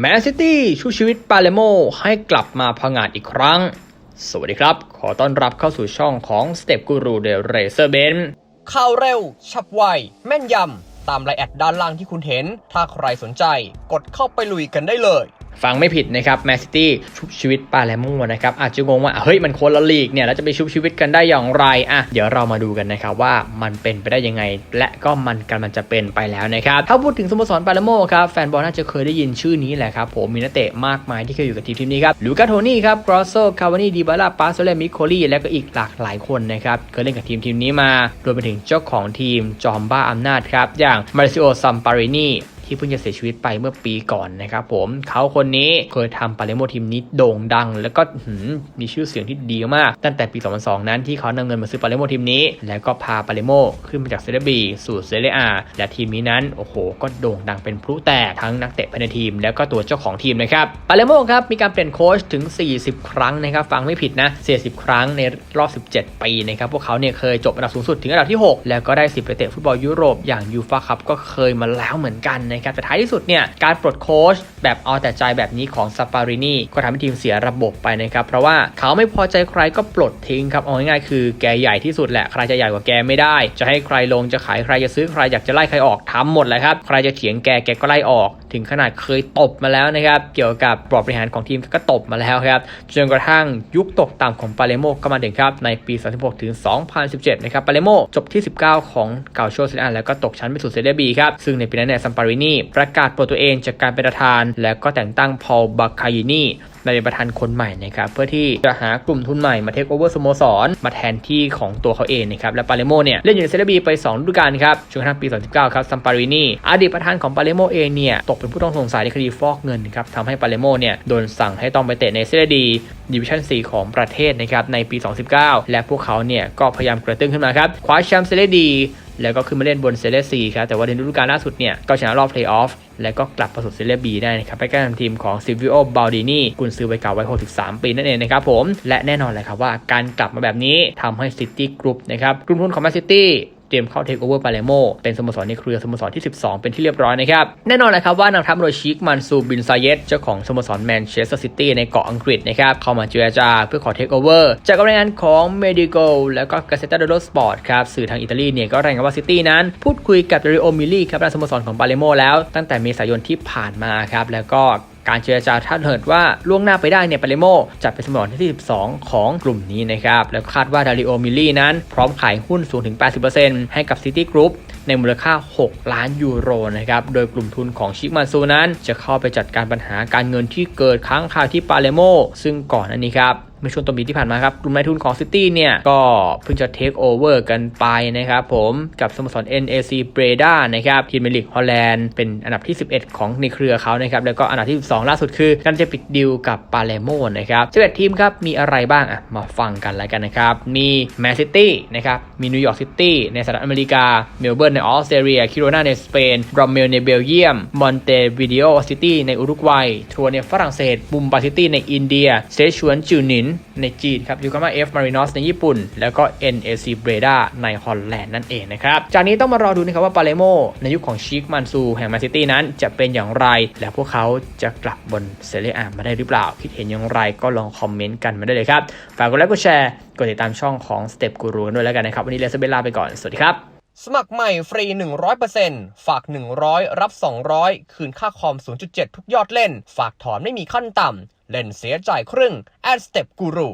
แมนซิตี้ชูชีวิตปาเลโมให้กลับมาพังอาจอีกครั้ง สวัสดีครับ ขอต้อนรับเข้าสู่ช่องของ Step Guru The Racer Ben ข่าวเร็ว ฉับไว แม่นยำ ตามไลน์แอดด้านล่างที่คุณเห็น ถ้าใครสนใจ กดเข้าไปลุยกันได้เลย ฟังไม่ผิดนะครับแมนซิตี้ชุบชีวิตปาเลโมนะครับอาจจะงงว่าเฮ้ยมันคนละลีกเนี่ยแล้วจะไปชุบชีวิตกันได้อย่างไรอะเดี๋ยวเรามาดูกันนะครับว่ามันเป็นไปได้ยังไง และก็มันกำลังจะเป็นไปแล้วนะครับถ้าพูดถึงสโมสรปาเลโมครับแฟนบอลน่าจะเคยได้ยินชื่อนี้แหละครับผมมีนักเตะมากมายที่เคยอยู่กับทีมทีมนี้ครับลูกาโทนี่ครับกรอสโซคาวานีดีบาลาปาโซเลมิโคลีและก็อีกหลากหลายคนนะครับเคยเล่นกับทีมทีมนี้มารวมไปถึงเจ้าของทีมจอมบ้าอำนาจครับอย่างมาริซิโอซัมปารินี ที่เพิ่งจะเสียชีวิตไปเมื่อปีก่อนนะครับผมเขาคนนี้เคยทำปาเลโมทีมนี้โด่งดัง แล้วก็มีชื่อเสียงที่ดีมาก ตั้งแต่ปี 2002 นั้นที่เขานำเงินมาซื้อปาเลโมทีมนี้ แล้วก็พาปาเลโมขึ้นมาจากเซเรบีสู่เซเรียอาและทีมนี้นั้นโอ้โห ก็โด่งดังเป็นพลุแตกทั้งนักเตะภายในทีม แล้วก็ตัวเจ้าของทีมนะครับปาเลโมครับมีการเปลี่ยนโค้ชถึง 40 ครั้งนะครับฟังไม่ผิดนะ40 ครั้งในรอบ 17 ปีนะครับพวกเขาเนี่ยเคยจบอันดับสูงสุดถึงอันดับที่ 6 แล้วก็ได้สิบไปเตะฟุตบอลยุโรปอย่างยูฟาคัพก็เคยมาแล้วเหมือนกันนะครับแต่ท้ายที่สุดเนี่ยการปลดโค้ช แบบเอาแต่ใจแบบนี้ของซาปารินีก็ทำให้ทีมเสียระบบไปนะครับเพราะว่าเขาไม่พอใจใครก็ปลดทิ้งครับเอาง่ายๆคือแกใหญ่ที่สุดแหละใครจะใหญ่กว่าแกไม่ได้ จะให้ใครลงจะขายใครจะซื้อใครอยากจะไล่ใครออกทำหมดเลยครับใครจะเถียงแกแกก็ไล่ออก ถึงขนาดเคยตบมาแล้วนะครับเกี่ยวกับบอร์ดบริหารของทีมก็ตบมาแล้วครับจนกระทั่งยุคตกต่ำของปาเลโมก็มาถึงครับในปี 36 ถึง 2017 นะครับปาเลโมจบที่ 19 ของเกาโชเซเรียแล้วก็ตกชั้นไปสู่เซเรียบีครับซึ่งในปีนั้นเนี่ยซัมปารินีประกาศปลดตัวเองจากการเป็นประธานแล้วก็แต่งตั้งพอลบาคายินีมาเป็นประธานคนใหม่นะครับเพื่อที่จะหากลุ่มทุนใหม่มาเทคโอเวอร์สโมสร มาแทนที่ของตัวเขาเองนะครับและปาเลโมเนี่ยเล่นอยู่ในเซเรียบีไป2ฤดูกาลครับจนกระทั่งปี 2019 ครับซัมปารินีอดีตประธานของปาเลโมเองเนี่ยตกเป็นผู้ต้องสงสัยในคดีฟอกเงินครับทำให้ปาเลโมเนี่ยโดนสั่งให้ต้องไปเตะในเซเรียดีดิวิชั่น 4 ของประเทศนะครับในปี 2019 และพวกเขาเนี่ยก็พยายามกระตุ้นขึ้นมาครับคว้าแชมป์เซเรียดี แล้วก็ขึ้นมาเล่นบนเซเรียซีครับ แต่ว่าในฤดูกาลล่าสุดเนี่ย ก็ชนะรอบเพลย์ออฟ แล้วก็กลับประสู่เซเรียบีได้นะครับ ไปแก้ทำทีมของซิวิโอบาลดินีกุนซือไว้เก่าวัย63 ปีนั่นเองนะครับผม และแน่นอนเลยครับว่าการกลับมาแบบนี้ทำให้ซิตี้กรุ๊ปนะครับกลุ่มทุนของแมนซิตี้ เตรียมเข้าเทคโอเวอร์ปาเลโมเป็นสโมสรในเครือสโมสรที่ 12 เป็นที่เรียบร้อยนะครับแน่นอนเลยครับว่านางทัพโดยชิคมันซูบินซาเยตเจ้าของสโมสรแมนเชสเตอร์ซิตี้ในเกาะอังกฤษนะครับเข้ามาเจรจาเพื่อขอเทคโอเวอร์จากรายงานของ Medico แล้วก็ Gazzetta dello Sport ครับสื่อทางอิตาลีเนี่ยก็รายงานว่าซิตี้นั้น พูดคุยกับเดริโอมิลลี่ครับประธานสโมสรของปาเลโมแล้วตั้งแต่เมษายนที่ผ่านมาครับแล้วก็ การเจรจาถ้าเกิดว่าล่วงหน้าไปได้เนี่ยปาเลโมจัดเป็นสมรที่ 12 ของกลุ่มนี้นะครับ แล้วคาดว่าดาริโอมิลลี่นั้น พร้อมขายหุ้นสูงถึง 80%ให้กับซิตี้กรุ๊ปในมูลค่า 6 ล้านยูโรนะครับ โดยกลุ่มทุนของชิกมันซูนั้น จะเข้าไปจัดการปัญหาการเงินที่เกิดค้างคาที่ปาเลโมซึ่งก่อนอันนี้ครับ มื่อช่วงต้นปีที่ผ่านมาครับกลุ่มนายทุนของซิตี้เนี่ยก็เพิ่งจะเทคโอเวอร์กันไปนะครับผมกับสโมสร NAC Breda นะครับทีมเมลิกฮอลแลนด์เป็นอันดับที่ 11 ของในเครือเขานะครับแล้วก็อันดับที่ 12 ล่าสุดคือการจะปิดดิวกับปาเลโมนะครับ11ทีมครับมีอะไรบ้างอะมาฟังกันแล้วกันนะครับมีแมนซิตี้นะครับมีนิวยอร์กซิตี้ในสหรัฐอเมริกาเมลเบิร์นในออสเตรเลียคิโรนาในสเปนบรอมเมลในเบลเยียมมอนเตวิดีโอซิตี้ในอุรุกวัยทัวร์ในฝรั่งเศสบุมบาซิตี้ในอินเดียเซชวนจูนินในจีนครับยูกามาเอฟมารินอสในญี่ปุ่น แล้วก็ NAC Breda ในฮอลแลนด์นั่นเองนะครับ จากนี้ต้องมารอดูนะครับว่าปาเลโมในยุคของชิคมันซูแห่งแมนซิตี้นั้นจะเป็นอย่างไร และพวกเขาจะกลับบนเซเรียอามาได้หรือเปล่า คิดเห็นอย่างไรก็ลองคอมเมนต์กันมาได้เลยครับ ฝากกดไลค์กดแชร์กดติดตามช่องของ Step Guru กันด้วยแล้วกันนะครับ วันนี้เลสเบลลาไปก่อน สวัสดีครับ สมัครใหม่ฟรี 100%ฝาก 100 รับ 200 คืนค่าคอม 0.7 ทุกยอดเล่น ฝากถอนไม่มีขั้นต่ำ เล่นเสียจ่ายครึ่ง แอดสเต็ปกูรู